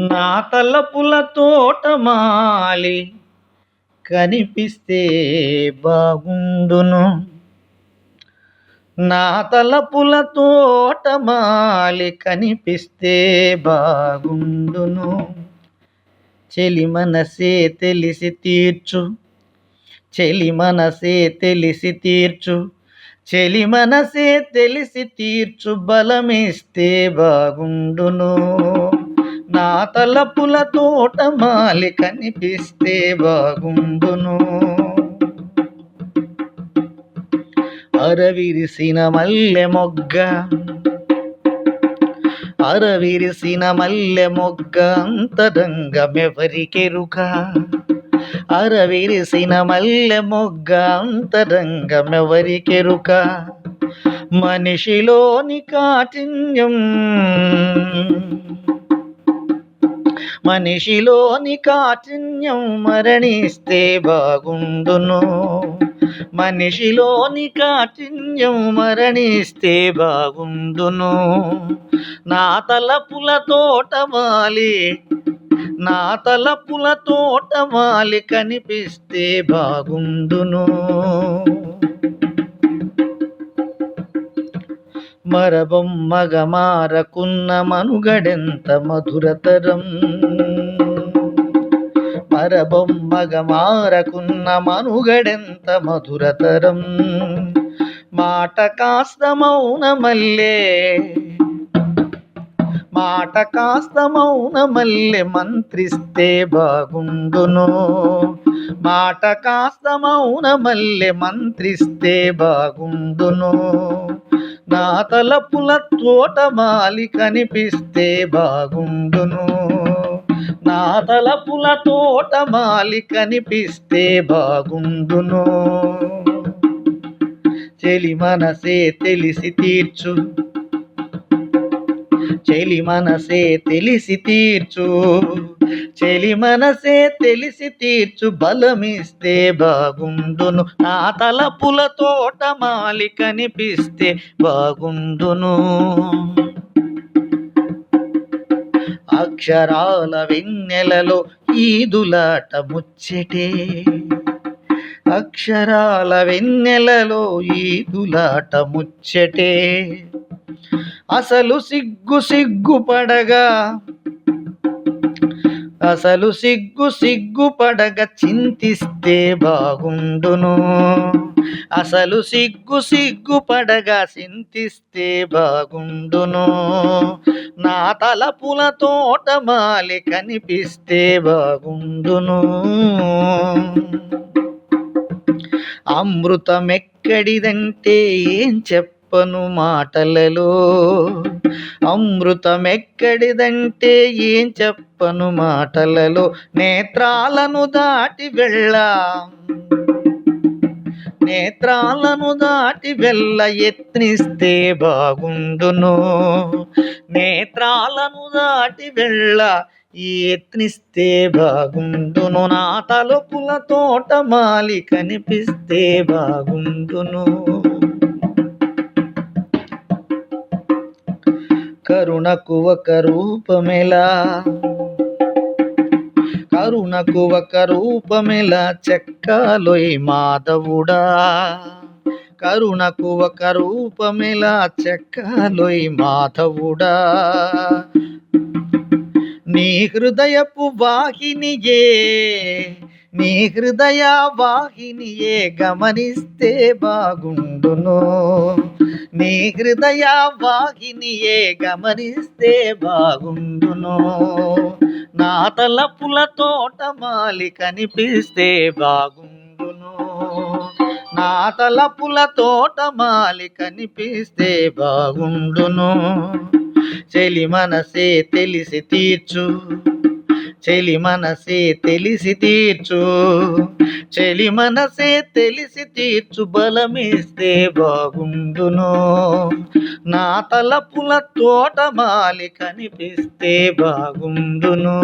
నా తలపుల తోటమాలి కనిపిస్తే బాగుండును. నా తలపుల తోటమాలి కనిపిస్తే బాగుండును. చెలి మనసే తెలిసి తీర్చు చెలి మనసే తెలిసి తీర్చు. చెలి మనసే తెలిసి తీర్చు బలమిస్తే బాగుండును. నా తలపుల తోటమాలి కనిపిస్తే బాగుండును. అరవిరిసిన మల్లె మొగ్గ అరవిరిసిన మల్లె మొగ్గ అంతరంగమెవరికెరుక అరవిరిసిన మల్లె మొగ్గ అంతరంగమెవరికెరుక మనిషిలోని కాఠిన్యం. మనిషిలోని కాఠిన్యం మరణిస్తే బాగుండును. మనిషిలోని కాఠిన్యం మరణిస్తే బాగుండును. నా తలపుల తోటమాలి నా తలపుల తోటమాలి కనిపిస్తే బాగుండును. మరబొమ్మగ మారకున్న మనుగడెంత మధురతరం. మరబొమ్మగ మారకున్న మనుగడెంత మధురతరం. మాట కాస్త మౌనమల్లే మాట కాస్త మౌనమల్లె మంత్రిస్తే బాగుండును. మాట కాస్త మౌనమల్లె మంత్రిస్తే బాగుండును. నా తలపుల తోటమాలి కనిపిస్తే బాగుండును. నా తలపుల తోటమాలి కనిపిస్తే బాగుండును. చెలి మనసే తెలిసి తీర్చు. చెలి మనసే తెలిసి తీర్చు. చెలి మనసే తెలిసి తీర్చు బలమిస్తే బాగుండును. నా తలపుల తోట మాలి కనిపిస్తే బాగుండును. అక్షరాల వెన్నెలలో ఈదులాట ముచ్చటే. అక్షరాల వెన్నెలలో ఈదులాట ముచ్చటే. అసలు సిగ్గు సిగ్గు పడగా. అసలు సిగ్గు సిగ్గు పడగ చింతిస్తే బాగుండును. అసలు సిగ్గు సిగ్గు పడగ చింతిస్తే బాగుండును. నా తలపుల తోటమాలి కనిపిస్తే బాగుండును. అమృతమెక్కడిదంటే ఏం చెప్పను మాటలలో. అమృతమెక్కడిదంటే ఏం చెప్పను మాటలలో. నేత్రాలను దాటి వెళ్ళా. నేత్రాలను దాటి వెళ్ళ యత్నిస్తే బాగుండును. నేత్రాలను దాటి వెళ్ళ యత్నిస్తే బాగుండును. నా తలుపుల తోటమాలి కనిపిస్తే బాగుండును. కరుణకు ఒక రూపమెలా కరుణకు ఒక రూపమెలా చెక్కాలోయ్ మాధవుడా. కరుణకు ఒక రూపమెలా చెక్కాలోయ్ మాధవుడా. నీ హృదయపు వాహినియే నీ హృదయ వాహినియే గమనిస్తే బాగుండును. నీ హృదయ వాహినియే గమనిస్తే బాగుండును. నా తలపుల తోటమాలి కనిపిస్తే బాగుండును. నా తలపుల తోటమాలి కనిపిస్తే బాగుండును. చెలి మనసే తెలిసి తీర్చు. చెలి మనసే తెలిసి తీర్చు. చెలి మనసే తెలిసి తీర్చు బలమిస్తే బాగుండును. నా తలపుల తోటమాలి కనిపిస్తే బాగుండును.